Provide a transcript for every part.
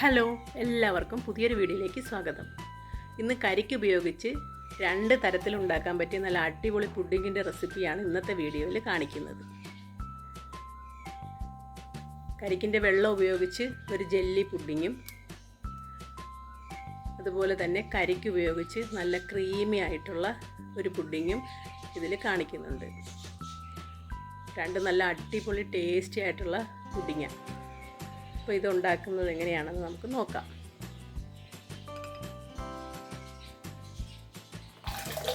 Hello എല്ലാവർക്കും പുതിയൊരു വീഡിയോയിലേക്ക് സ്വാഗതം. ഇന്ന് കരിക്ക് ഉപയോഗിച്ച് രണ്ട് തരത്തിൽ ഉണ്ടാക്കാൻ പറ്റിയ നല്ല അടിപൊളി പുഡിങ്ങിന്റെ റെസിപ്പിയാണ് ഇന്നത്തെ വീഡിയോയിൽ കാണിക്കുന്നത്. കരിക്കിന്റെ വെള്ളം ഉപയോഗിച്ച് ഒരു ജെല്ലി പുഡിങ്ങും അതുപോലെ തന്നെ കരിക്ക് ഉപയോഗിച്ച് നല്ല ക്രീമി ആയിട്ടുള്ള ഒരു പുഡിങ്ങും ഇതിൽ കാണിക്കുന്നുണ്ട്. രണ്ട് നല്ല അടിപൊളി ടേസ്റ്റി ആയിട്ടുള്ള പുഡിങ്ങാണ് അപ്പോൾ ഇത് ഉണ്ടാക്കുന്നത് എങ്ങനെയാണെന്ന് നമുക്ക് നോക്കാം.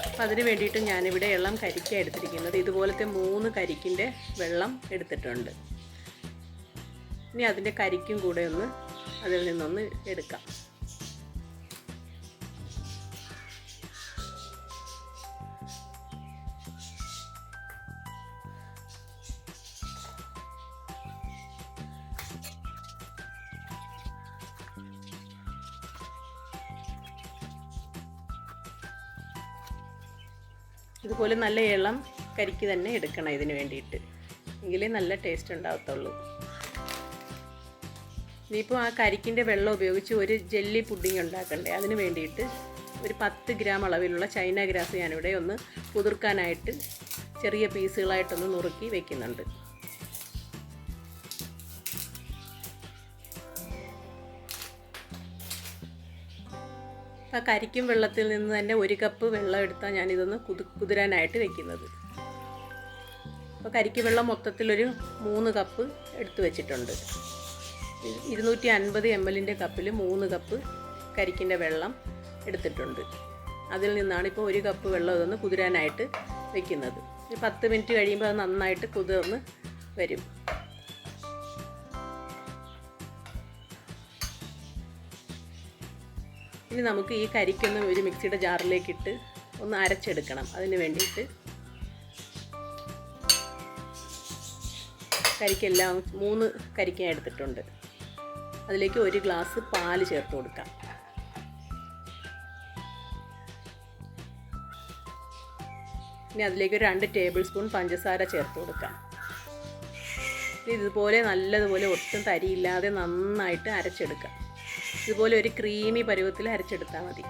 അപ്പം അതിന് വേണ്ടിയിട്ട് ഞാനിവിടെ എല്ലാം കരിക്ക എടുത്തിരിക്കുന്നത്. ഇതുപോലത്തെ മൂന്ന് കരിക്കിന്റെ വെള്ളം എടുത്തിട്ടുണ്ട്. ഇനി അതിന്റെ കരിക്കും കൂടെ ഒന്ന് അതിൽ നിന്നൊന്ന് എടുക്കാം. ഇതുപോലെ നല്ല ഇളം കരിക്ക് തന്നെ എടുക്കണം ഇതിന് വേണ്ടിയിട്ട്. എങ്കിലേ നല്ല ടേസ്റ്റ് ഉണ്ടാകത്തുള്ളൂ. ഇനിയിപ്പോൾ ആ കരിക്കിന്റെ വെള്ളം ഉപയോഗിച്ച് ഒരു ജെല്ലി പുഡിംഗ് ഉണ്ടാക്കണ്ടേ? അതിന് വേണ്ടിയിട്ട് ഒരു പത്ത് ഗ്രാം അളവിലുള്ള ചൈന ഗ്രാസ് ഞാനിവിടെ ഒന്ന് കുതിർക്കാനായിട്ട് ചെറിയ പീസുകളായിട്ടൊന്ന് നുറുക്കി വെക്കുന്നുണ്ട്. ആ കരിക്കും വെള്ളത്തിൽ നിന്ന് തന്നെ ഒരു കപ്പ് വെള്ളം എടുത്താൽ ഞാനിതൊന്ന് കുതി കുതിരാനായിട്ട് വെക്കുന്നത്. അപ്പോൾ കരിക്ക് വെള്ളം മൊത്തത്തിലൊരു മൂന്ന് കപ്പ് എടുത്തു വെച്ചിട്ടുണ്ട്. ഇരുന്നൂറ്റി അൻപത് എം എല്ലിന്റെ കപ്പിൽ മൂന്ന് കപ്പ് കരിക്കിന്റെ വെള്ളം എടുത്തിട്ടുണ്ട്. അതിൽ നിന്നാണ് ഇപ്പോൾ ഒരു കപ്പ് വെള്ളം ഇതൊന്ന് കുതിരാനായിട്ട് വെക്കുന്നത്. ഒരു പത്ത് മിനിറ്റ് കഴിയുമ്പോൾ അത് നന്നായിട്ട് കുതിർന്ന് വരും. ഇനി നമുക്ക് ഈ കരിക്കൊന്ന് ഒരു മിക്സിയുടെ ജാറിലേക്ക് ഇട്ട് ഒന്ന് അരച്ചെടുക്കണം. അതിന് വേണ്ടിയിട്ട് കരിക്കെല്ലാം മൂന്ന് കരിക്ക എടുത്തിട്ടുണ്ട്. അതിലേക്ക് ഒരു ഗ്ലാസ് പാൽ ചേർത്ത് കൊടുക്കാം. ഇനി അതിലേക്ക് ഒരു രണ്ട് ടേബിൾ സ്പൂൺ പഞ്ചസാര ചേർത്ത് കൊടുക്കാം. ഇതുപോലെ നല്ലതുപോലെ ഒട്ടും തരിയില്ലാതെ നന്നായിട്ട് അരച്ചെടുക്കാം. ഇതുപോലെ ഒരു ക്രീമി പരുവത്തിൽ അരച്ചെടുത്താൽ മതി.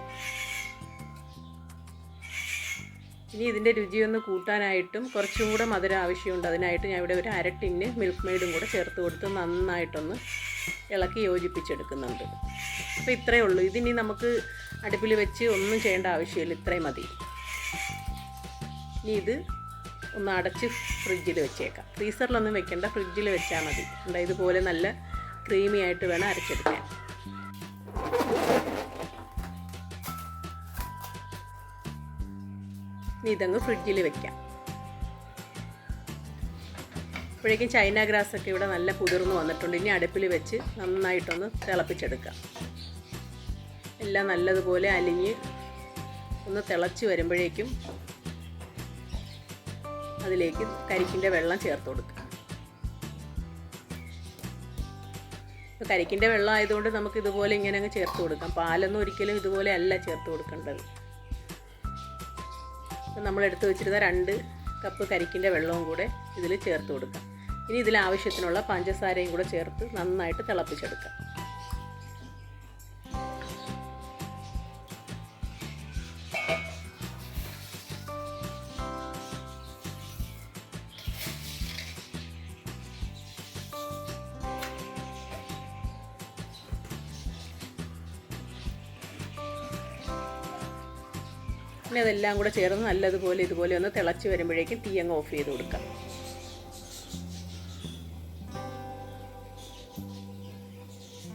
ഇനി ഇതിന്റെ രുചിയൊന്ന് കൂട്ടാനായിട്ടും കുറച്ചും കൂടെ മധുരം ആവശ്യമുണ്ട്. അതിനായിട്ട് ഞാൻ ഇവിടെ ഒരു അര ടിന്ന് മിൽക്ക് മെയ്ഡും കൂടെ ചേർത്ത് കൊടുത്ത് നന്നായിട്ടൊന്ന് ഇളക്കി യോജിപ്പിച്ചെടുക്കുന്നുണ്ട്. അപ്പോൾ ഇത്രയേ ഉള്ളൂ. ഇതിനി നമുക്ക് അടുപ്പിൽ വെച്ച് ഒന്നും ചെയ്യേണ്ട ആവശ്യമില്ല. ഇത്രയും മതി. ഇനി ഇത് ഒന്ന് അടച്ച് ഫ്രിഡ്ജിൽ വെച്ചേക്കാം. ഫ്രീസറിലൊന്നും വെക്കേണ്ട. ഫ്രിഡ്ജിൽ വെച്ചാൽ മതി. ഇതുപോലെ നല്ല ക്രീമി ആയിട്ട് വേണം അരച്ചെടുക്കാൻ. ഇതങ്ങ് ഫ്രിഡ്ജിൽ വെക്കാം. അപ്പോഴേക്കും ചൈന ഗ്രാസ് ഒക്കെ ഇവിടെ നല്ല കുതിർന്ന് വന്നിട്ടുണ്ട്. ഇനി അടുപ്പിൽ വെച്ച് നന്നായിട്ടൊന്ന് തിളപ്പിച്ചെടുക്കാം. എല്ലാം നല്ലതുപോലെ അലിഞ്ഞ് ഒന്ന് തിളച്ച് വരുമ്പോഴേക്കും അതിലേക്ക് കരിക്കിന്റെ വെള്ളം ചേർത്ത് കൊടുക്കുക കരിക്കിന്റെ വെള്ളം ആയതുകൊണ്ട് നമുക്ക് ഇതുപോലെ ഇങ്ങനെ അങ്ങ് ചേർത്ത് കൊടുക്കാം. പാലൊന്നും ഒരിക്കലും ഇതുപോലെ അല്ല ചേർത്ത് കൊടുക്കേണ്ടത്. നമ്മൾ എടുത്തു വെച്ചിരുന്ന രണ്ട് കപ്പ് കരിക്കിന്റെ വെള്ളവും കൂടെ ഇതിൽ ചേർത്ത് കൊടുക്കാം. ഇനി ഇതിൽ ആവശ്യത്തിനുള്ള പഞ്ചസാരയും കൂടെ ചേർത്ത് നന്നായിട്ട് തിളപ്പിച്ചെടുക്കാം. പിന്നെ അതെല്ലാം കൂടെ ചേർന്ന് നല്ലതുപോലെ ഇതുപോലെ ഒന്ന് തിളച്ച് വരുമ്പോഴേക്കും തീ അങ്ങ് ഓഫ് ചെയ്ത് കൊടുക്കാം.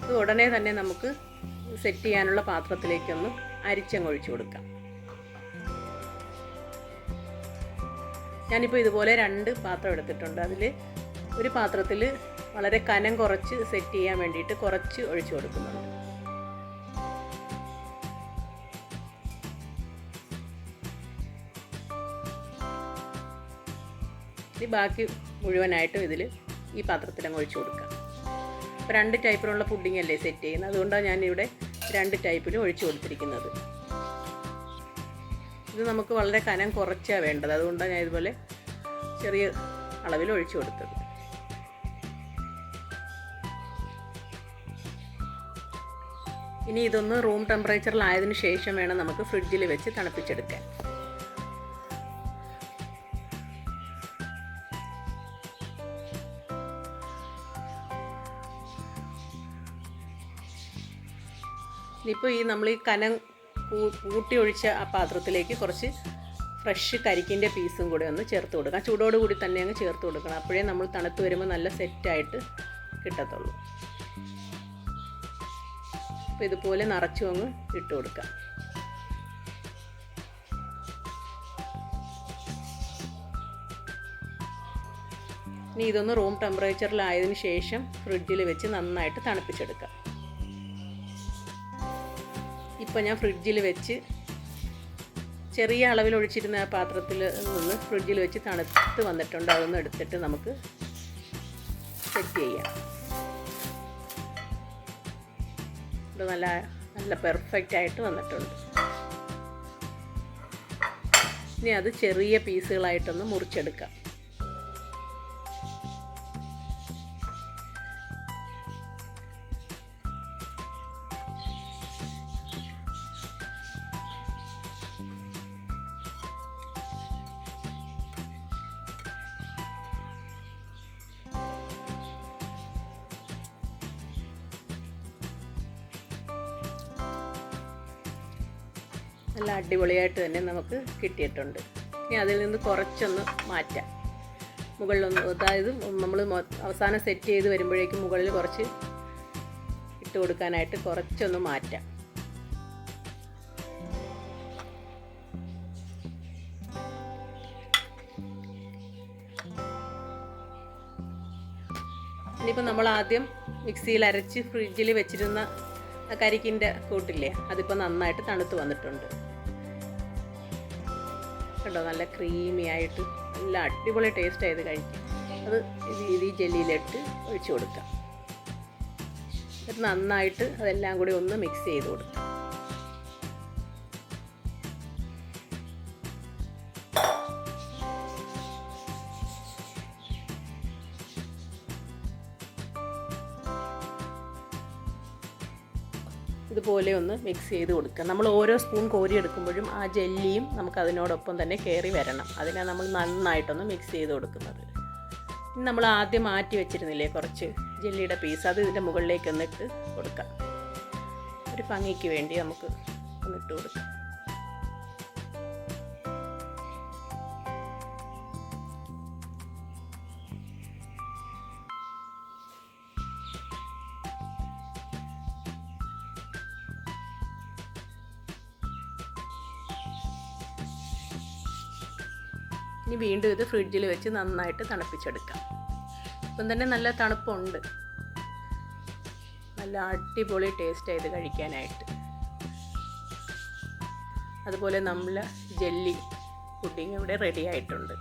ഇത് ഉടനെ തന്നെ നമുക്ക് സെറ്റ് ചെയ്യാനുള്ള പാത്രത്തിലേക്കൊന്ന് അരിച്ചങ്ങ് ഒഴിച്ചു കൊടുക്കാം. ഞാനിപ്പോൾ ഇതുപോലെ രണ്ട് പാത്രം എടുത്തിട്ടുണ്ട്. അതിൽ ഒരു പാത്രത്തിൽ വളരെ കനം കുറച്ച് സെറ്റ് ചെയ്യാൻ വേണ്ടിയിട്ട് കുറച്ച് ഒഴിച്ചു കൊടുക്കുന്നുണ്ട്. ഇനി ബാക്കി മുഴുവനായിട്ടും ഇതിൽ ഈ പാത്രത്തിൽ അങ്ങ് ഒഴിച്ചു കൊടുക്കാം അപ്പോൾ രണ്ട് ടൈപ്പിലുള്ള പുഡിംഗ് അല്ലേ സെറ്റ് ചെയ്യുന്നത്? അതുകൊണ്ടാണ് ഞാനിവിടെ രണ്ട് ടൈപ്പിലും ഒഴിച്ചു കൊടുത്തിരിക്കുന്നത്. ഇത് നമുക്ക് വളരെ കനം കുറച്ചാണ് വേണ്ടത്. അതുകൊണ്ടാണ് ഞാൻ ഇതുപോലെ ചെറിയ അളവിൽ ഒഴിച്ചു കൊടുത്തത്. ഇനി ഇതൊന്ന് റൂം ടെമ്പറേച്ചറിലായതിനു ശേഷം വേണം നമുക്ക് ഫ്രിഡ്ജിൽ വെച്ച് തണുപ്പിച്ചെടുക്കാൻ. ഇനിയിപ്പോൾ ഈ നമ്മൾ ഈ കനം കൂട്ടി ഒഴിച്ച ആ പാത്രത്തിലേക്ക് കുറച്ച് ഫ്രഷ് കരിക്കിന്റെ പീസും കൂടെ ഒന്ന് ചേർത്ത് കൊടുക്കാം. ചൂടോട് കൂടി തന്നെ അങ്ങ് ചേർത്ത് കൊടുക്കണം. അപ്പോഴേ നമ്മൾ തണുത്ത് വരുമ്പോൾ നല്ല സെറ്റായിട്ട് കിട്ടത്തുള്ളൂ. അപ്പോൾ ഇതുപോലെ നിറച്ചു അങ്ങ് ഇട്ട് കൊടുക്കാം. ഇനി ഇതൊന്ന് റൂം ടെമ്പറേച്ചറിലായതിനു ശേഷം ഫ്രിഡ്ജിൽ വെച്ച് നന്നായിട്ട് തണുപ്പിച്ചെടുക്കാം. ഇപ്പോൾ ഞാൻ ഫ്രിഡ്ജിൽ വെച്ച് ചെറിയ അളവിൽ ഒഴിച്ചിരുന്ന പാത്രത്തിൽ നിന്ന് ഫ്രിഡ്ജിൽ വെച്ച് തണുത്ത് വന്നിട്ടുണ്ട്. അതൊന്ന് എടുത്തിട്ട് നമുക്ക് സെറ്റ് ചെയ്യാം. ഇത് നല്ല നല്ല പെർഫെക്റ്റ് ആയിട്ട് വന്നിട്ടുണ്ട്. ഇനി അത് ചെറിയ പീസുകളായിട്ടൊന്ന് മുറിച്ചെടുക്കാം. നല്ല അടിപൊളിയായിട്ട് തന്നെ നമുക്ക് കിട്ടിയിട്ടുണ്ട്. ഇനി അതിൽ നിന്ന് കുറച്ചൊന്ന് മാറ്റാം. മുകളിലൊന്ന് അതായത് നമ്മൾ അവസാനം സെറ്റ് ചെയ്ത് വരുമ്പോഴേക്കും മുകളിൽ കുറച്ച് ഇട്ട് കൊടുക്കാനായിട്ട് കുറച്ചൊന്ന് മാറ്റാം. ഇനിയിപ്പോൾ നമ്മൾ ആദ്യം മിക്സിയിൽ അരച്ച് ഫ്രിഡ്ജിൽ വെച്ചിരുന്ന കരിക്കിന്റെ കൂട്ടില്ലേ അതിപ്പോൾ നന്നായിട്ട് തണുത്ത് വന്നിട്ടുണ്ട്. കണ്ടോ? നല്ല ക്രീമി ആയിട്ട് നല്ല അടിപൊളി ടേസ്റ്റ് ആയത് കഴിക്കാം. അത് ഇത് ഈ ജെല്ലിയിലിട്ട് ഒഴിച്ചു കൊടുക്കാം. നന്നായിട്ട് അതെല്ലാം കൂടി ഒന്ന് മിക്സ് ചെയ്ത് കൊടുക്കാം. ഇതുപോലെ ഒന്ന് മിക്സ് ചെയ്ത് കൊടുക്കുക. നമ്മൾ ഓരോ സ്പൂൺ കോരി എടുക്കുമ്പോഴും ആ ജെല്ലിയും നമുക്ക് അതിനോടൊപ്പം തന്നെ കയറി വരണം. അതിനാണ് നമ്മൾ നന്നായിട്ടൊന്ന് മിക്സ് ചെയ്ത് കൊടുക്കുന്നത്. നമ്മൾ ആദ്യം മാറ്റി വെച്ചിരുന്നില്ലേ കുറച്ച് ജെല്ലിയുടെ പീസ് അത് ഇതിന്റെ മുകളിലേക്ക് ഒന്നിട്ട് കൊടുക്കാം. ഒരു ഭംഗിക്ക് വേണ്ടി നമുക്ക് ഒന്നിട്ട് കൊടുക്കാം. ഇനി വീണ്ടും ഇത് ഫ്രിഡ്ജിൽ വെച്ച് നന്നായിട്ട് തണുപ്പിച്ചെടുക്കാം. ഇപ്പം തന്നെ നല്ല തണുപ്പുണ്ട്. നല്ല അടിപൊളി ടേസ്റ്റ് ആയത് കഴിക്കാനായിട്ട്. അതുപോലെ നമ്മൾ ജെല്ലി പുഡിങ് ഇവിടെ റെഡി ആയിട്ടുണ്ട്.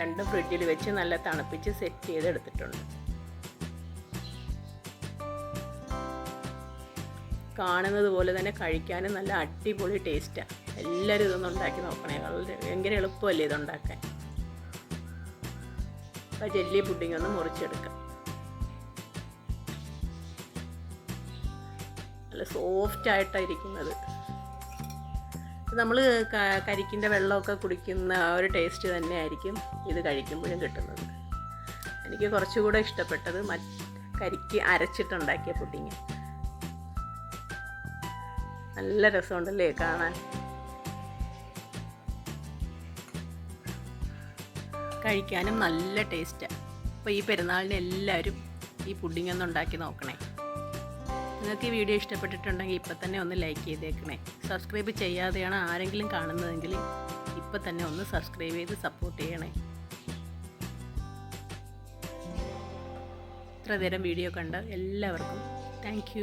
രണ്ടും ഫ്രിഡ്ജിൽ വെച്ച് നല്ല തണുപ്പിച്ച് സെറ്റ് ചെയ്തെടുത്തിട്ടുണ്ട്. കാണുന്നത് പോലെ തന്നെ കഴിക്കാനും നല്ല അടിപൊളി ടേസ്റ്റാണ് എല്ലാവരും ഇതൊന്നും ഉണ്ടാക്കി നോക്കണേ. വളരെ ഭയങ്കര എളുപ്പമല്ലേ ഇതുണ്ടാക്കാൻ അപ്പോൾ ജെല്ലി പുഡിംഗ് ഒന്ന് മുറിച്ചെടുക്കാം. നല്ല സോഫ്റ്റ് ആയിട്ടായിരിക്കുന്നത് നമ്മൾ കരിക്കിന്റെ വെള്ളമൊക്കെ കുടിക്കുന്ന ആ ഒരു ടേസ്റ്റ് തന്നെയായിരിക്കും ഇത് കഴിക്കുമ്പോഴും കിട്ടുന്നത്. എനിക്ക് കുറച്ചുകൂടെ ഇഷ്ടപ്പെട്ടത് കരിക്ക് അരച്ചിട്ടുണ്ടാക്കിയ പുഡിങ് നല്ല രസമുണ്ടല്ലേ കാണാൻ? കഴിക്കാനും നല്ല ടേസ്റ്റാണ് അപ്പോൾ ഈ പെരുന്നാളിന് എല്ലാവരും ഈ പുഡിംഗ് ഒന്ന് ഉണ്ടാക്കി നോക്കണേ. നിങ്ങൾക്ക് ഈ വീഡിയോ ഇഷ്ടപ്പെട്ടിട്ടുണ്ടെങ്കിൽ ഇപ്പം തന്നെ ഒന്ന് ലൈക്ക് ചെയ്തേക്കണേ. സബ്സ്ക്രൈബ് ചെയ്യാതെയാണ് ആരെങ്കിലും കാണുന്നതെങ്കിൽ ഇപ്പം തന്നെ ഒന്ന് സബ്സ്ക്രൈബ് ചെയ്ത് സപ്പോർട്ട് ചെയ്യണേ. ഇത്ര നേരം വീഡിയോ കണ്ട എല്ലാവർക്കും താങ്ക്